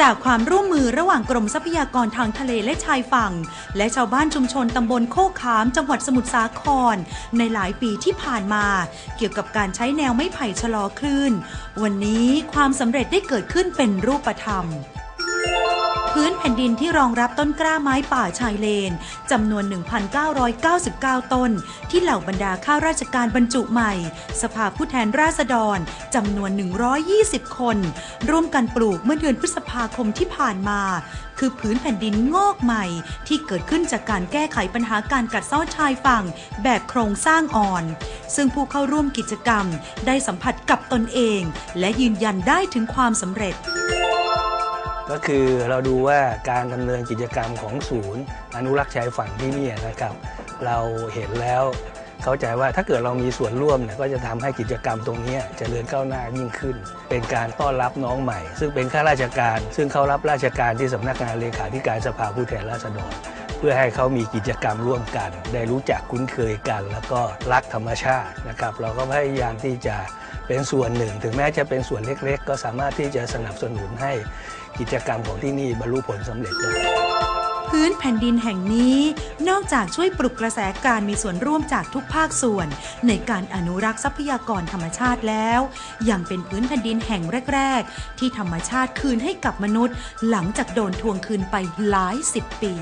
จากความร่วมมือระหว่างกรมทรัพยากรทางทะเลและชายฝั่ง และชาวบ้านชุมชนตำบลโคกขาม จังหวัดสมุทรสาคร ในหลายปีที่ผ่านมา เกี่ยวกับการใช้แนวไม้ไผ่ชะลอคลื่น วันนี้ความสำเร็จได้เกิดขึ้นเป็นรูปธรรม พื้นแผ่นดินที่รองรับต้นกล้าไม้ป่าชายเลนจำนวน 1,999 ต้น ที่เหล่าบรรดาข้าราชการบรรจุใหม่ สภาผู้แทนราษฎรจำนวน 120 คน ร่วมกันปลูกเมื่อเดือนพฤษภาคมที่ผ่านมา คือพื้นแผ่นดินงอกใหม่ ที่เกิดขึ้นจากการแก้ไขปัญหาการกัดเซ้าชายฝั่ง แบบโครงสร้างอ่อน ซึ่งผู้เข้าร่วมกิจกรรม ได้สัมผัสกับตนเอง และยืนยันได้ถึงความสำเร็จ ก็คือเราดูว่าการดำเนินกิจกรรมของศูนย์ อนุรักษ์ชายฝั่งที่นี่นะครับ เราเห็นแล้วเข้าใจว่าถ้าเกิดเรามีส่วนร่วมเนี่ยก็จะทำให้กิจกรรมตรงนี้เจริญก้าวหน้ายิ่งขึ้น เป็นการต้อนรับน้องใหม่ ซึ่งเป็นข้าราชการ ซึ่งเขารับราชการที่สำนักงานเลขาธิการสภาผู้แทนราษฎร เพื่อให้เขามีกิจกรรมร่วมกัน ได้รู้จักคุ้นเคยกัน แล้วก็รักธรรมชาตินะครับ เราก็พยายามที่จะเป็นส่วนหนึ่ง ถึงแม้จะเป็นส่วนเล็กๆ ก็สามารถที่จะสนับสนุนให้กิจกรรมของที่นี่บรรลุผลสำเร็จได้พื้นแผ่นดินแห่งนี้ นอกจากช่วยปลุกกระแสการมีส่วนร่วมจากทุกภาคส่วน ในการอนุรักษ์ทรัพยากรธรรมชาติแล้ว ยังเป็นพื้นแผ่นดินแห่งแรก ๆ ที่ธรรมชาติคืนให้กับมนุษย์ หลังจากโดนทวงคืนไปหลายสิบปี